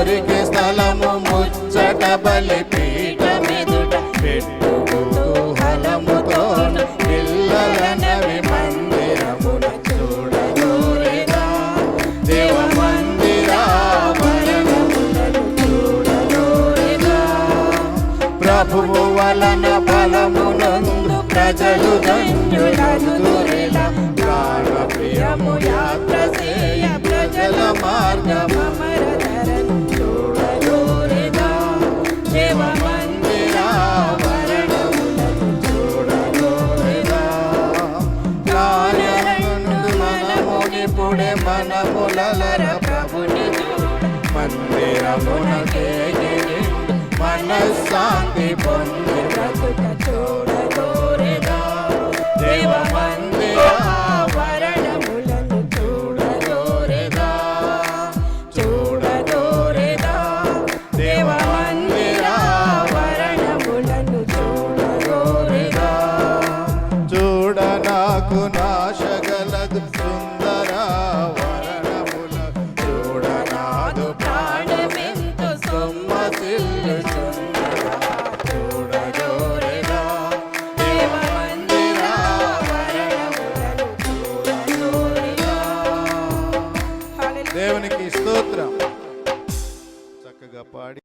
దొరికే స్థలము ముచ్చట బలి పీఠమెదుట పిల్లలనవి మందిరమున దేవ ప్రభువు వలన ప్రజలు ధన్యులను దొరిలా? ప్రాణ ప్రియము యాత్ర చేయ ప్రజల మనమునిపుడే మనములర ప్రభుని చూడ. మందిరమునకే మనశ్శాంతి పొంది పాపపు నాశగలదు సుందర వరణముల చూడనాదు ప్రాణమెంత సొమ్మసిల్లు దేవునికి స్తోత్రం. చక్కగా పాడి